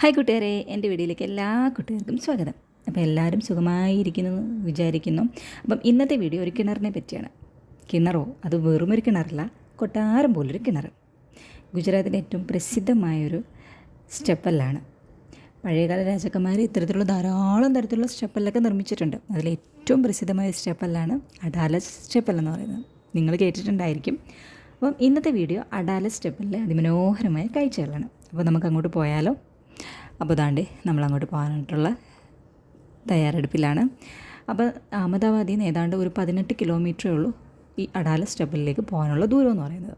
Hi കൂട്ടുകാരെ എന്റെ വീഡിയോയിലേക്ക് എല്ലാ കുട്ടികൾക്കും സ്വാഗതം. അപ്പോൾ എല്ലാവരും സുഖമായിരിക്കുന്നു വിചാരിക്കുന്നു. അപ്പം ഇന്നത്തെ വീഡിയോ ഒരു കിണറിനെ പറ്റിയാണ്. കിണറോ? അത് വെറുമൊരു കിണറല്ല കൊട്ടാരം പോലൊരു കിണർ ഗുജറാത്തിന്റെ ഏറ്റവും പ്രസിദ്ധമായൊരു സ്റ്റെപ്പല്ലാണ് പഴയകാല രാജാക്കന്മാർ ഇത്തരത്തിലുള്ള ധാരാളം തരത്തിലുള്ള സ്റ്റെപ്പല്ലൊക്കെ നിർമ്മിച്ചിട്ടുണ്ട്. അതിൽ ഏറ്റവും പ്രസിദ്ധമായ സ്റ്റെപ്പല്ലാണ് അഡാല സ്റ്റെപ്പൽ എന്ന് പറയുന്നത്. നിങ്ങൾ കേട്ടിട്ടുണ്ടായിരിക്കും. അപ്പം ഇന്നത്തെ വീഡിയോ അഡാല സ്റ്റെപ്പലിലെ അതിമനോഹരമായ കാഴ്ചകളാണ്. അപ്പോൾ നമുക്ക് അങ്ങോട്ട് പോയാലോ? അപ്പോൾ ദാണ്ടേ നമ്മൾ അങ്ങോട്ട് പോകാനായിട്ടുള്ള തയ്യാറെടുപ്പിലാണ്. അപ്പോൾ അഹമ്മദാബാദിൽ നിന്ന് ഏതാണ്ട് ഒരു പതിനെട്ട് കിലോമീറ്ററേ ഉള്ളൂ ഈ അഡാല സ്റ്റെപ്പലിലേക്ക് പോകാനുള്ള ദൂരം എന്ന് പറയുന്നത്.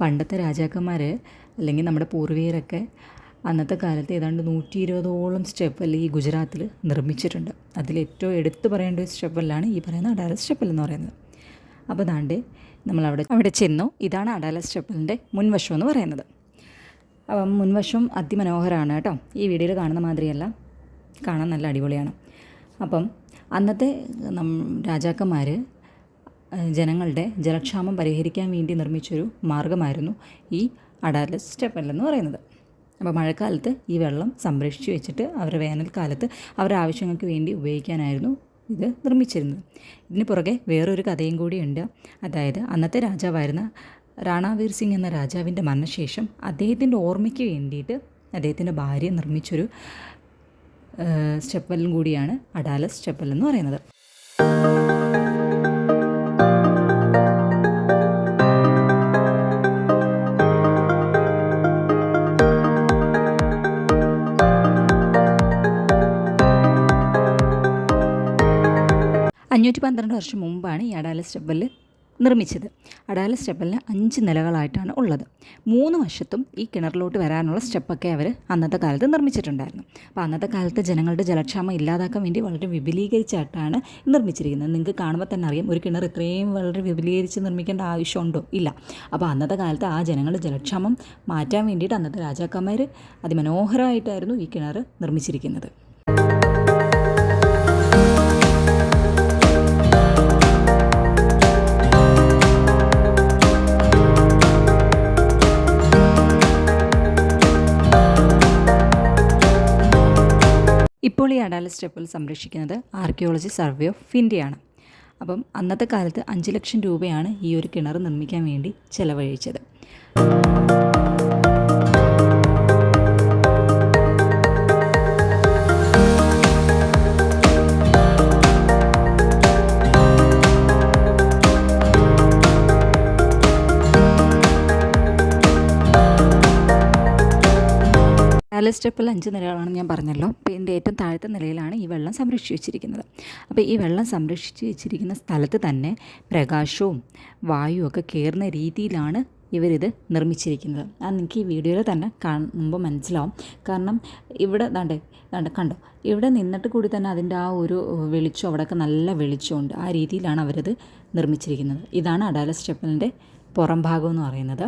പണ്ടത്തെ രാജാക്കന്മാർ അല്ലെങ്കിൽ നമ്മുടെ പൂർവികരൊക്കെ അന്നത്തെ കാലത്ത് ഏതാണ്ട് നൂറ്റി ഇരുപതോളം സ്റ്റെപ്പൽ ഈ ഗുജറാത്തിൽ നിർമ്മിച്ചിട്ടുണ്ട്. അതിൽ ഏറ്റവും എടുത്തു പറയേണ്ട ഒരു സ്റ്റെപ്പലാണ് ഈ പറയുന്ന അടാല സ്റ്റെപ്പൽ എന്ന് പറയുന്നത്. അപ്പോൾ ദാണ്ട് നമ്മളവിടെ അവിടെ ചെന്നു. ഇതാണ് അടാല സ്റ്റെപ്പലിന്റെ മുൻവശം എന്ന് പറയുന്നത്. മുൻവശം അതിമനോഹരമാണ് കേട്ടോ. ഈ വീഡിയോയിൽ കാണുന്ന മാതിരിയല്ല. കാണാൻ നല്ല അടിപൊളിയാണ്. അപ്പം അന്നത്തെ രാജാക്കന്മാർ ജനങ്ങളുടെ ജലക്ഷാമം പരിഹരിക്കാൻ വേണ്ടി നിർമ്മിച്ചൊരു മാർഗമായിരുന്നു ഈ അഡാല സ്റ്റെപ്പൽ എന്ന് പറയുന്നത്. അപ്പോൾ മഴക്കാലത്ത് ഈ വെള്ളം സംരക്ഷിച്ചു വെച്ചിട്ട് അവരുടെ വേനൽക്കാലത്ത് അവരുടെ ആവശ്യങ്ങൾക്ക് വേണ്ടി ഉപയോഗിക്കാനായിരുന്നു ഇത് നിർമ്മിച്ചിരുന്നത്. ഇതിന് പുറകെ വേറൊരു കഥയും കൂടിയുണ്ട് അതായത് അന്നത്തെ രാജാവായിരുന്ന റാണാവീർ സിംഗ് എന്ന രാജാവിന്റെ മരണശേഷം അദ്ദേഹത്തിന്റെ ഓർമ്മയ്ക്ക് വേണ്ടിയിട്ട് അദ്ദേഹത്തിന്റെ ഭാര്യ നിർമ്മിച്ചൊരു സ്റ്റെപ്പലും കൂടിയാണ് അഡാല സ്റ്റെപ്പൽ എന്ന് പറയുന്നത്. അഞ്ഞൂറ്റി പന്ത്രണ്ട് വർഷം മുമ്പാണ് ഈ അഡാല സ്റ്റെപ്പൽ നിർമ്മിച്ചത്. അടാല സ്റ്റെപ്പലിന് അഞ്ച് നിലകളായിട്ടാണ് ഉള്ളത്. മൂന്ന് വശത്തും ഈ കിണറിലോട്ട് വരാനുള്ള സ്റ്റെപ്പൊക്കെ അവർ അന്നത്തെ കാലത്ത് നിർമ്മിച്ചിട്ടുണ്ടായിരുന്നു. അപ്പോൾ അന്നത്തെ കാലത്ത് ജനങ്ങളുടെ ജലക്ഷാമം ഇല്ലാതാക്കാൻ വേണ്ടി വളരെ വിപുലീകരിച്ചായിട്ടാണ് നിർമ്മിച്ചിരിക്കുന്നത്. നിങ്ങൾക്ക് കാണുമ്പോൾ തന്നെ അറിയാം ഒരു കിണർ ഇത്രയും വളരെ വിപുലീകരിച്ച് നിർമ്മിക്കേണ്ട ആവശ്യമുണ്ടോ? ഇല്ല. അപ്പോൾ അന്നത്തെ കാലത്ത് ആ ജനങ്ങളുടെ ജലക്ഷാമം മാറ്റാൻ വേണ്ടിയിട്ട് അന്നത്തെ രാജാക്കന്മാർ അതിമനോഹരമായിട്ടായിരുന്നു ഈ കിണർ നിർമ്മിച്ചിരിക്കുന്നത്. ഇപ്പോൾ ഈ അഡാലസ് സ്റ്റെപ്പിൽ സംരക്ഷിക്കുന്നത് ആർക്കിയോളജി സർവേ ഓഫ് ഇന്ത്യയാണ്. അപ്പം അന്നത്തെ കാലത്ത് അഞ്ച് ലക്ഷം രൂപയാണ് ഈ ഒരു കിണർ നിർമ്മിക്കാൻ വേണ്ടി ചെലവഴിച്ചത്. അഡാല സ്റ്റെപ്പിൽ അഞ്ച് നിലകളാണെന്ന് ഞാൻ പറഞ്ഞല്ലോ. അപ്പോൾ ഇതിന്റെ ഏറ്റവും താഴത്തെ നിലയിലാണ് ഈ വെള്ളം സംരക്ഷിച്ച് വെച്ചിരിക്കുന്നത്. അപ്പോൾ ഈ വെള്ളം സംരക്ഷിച്ച് വെച്ചിരിക്കുന്ന സ്ഥലത്ത് തന്നെ പ്രകാശവും വായുവും ഒക്കെ കയറുന്ന രീതിയിലാണ് ഇവരിത് നിർമ്മിച്ചിരിക്കുന്നത്. അത് നിങ്ങൾക്ക് ഈ വീഡിയോയിൽ തന്നെ കാണുമ്പോൾ മനസ്സിലാവും. കാരണം ഇവിടെ ദാണ്ടേ ദാണ്ട് കണ്ടോ? ഇവിടെ നിന്നിട്ട് കൂടി തന്നെ അതിന്റെ ആ ഒരു വെളിച്ചം അവിടെയൊക്കെ നല്ല വെളിച്ചമുണ്ട് ആ രീതിയിലാണ് അവരത് നിർമ്മിച്ചിരിക്കുന്നത്. ഇതാണ് അഡാല സ്റ്റെപ്പലിന്റെ പുറം ഭാഗം എന്ന് പറയുന്നത്.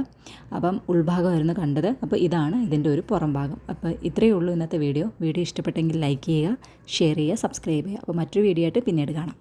അപ്പം ഉൾഭാഗമായിരുന്നു കണ്ടത്. അപ്പോൾ ഇതാണ് ഇതിന്റെ ഒരു പുറം ഭാഗം. അപ്പോൾ ഇത്രയേ ഉള്ളൂ ഇന്നത്തെ വീഡിയോ. വീഡിയോ ഇഷ്ടപ്പെട്ടെങ്കിൽ ലൈക്ക് ചെയ്യുക ഷെയർ ചെയ്യുക സബ്സ്ക്രൈബ് ചെയ്യുക. അപ്പോൾ മറ്റൊരു വീഡിയോ ആയിട്ട് പിന്നീട് കാണാം.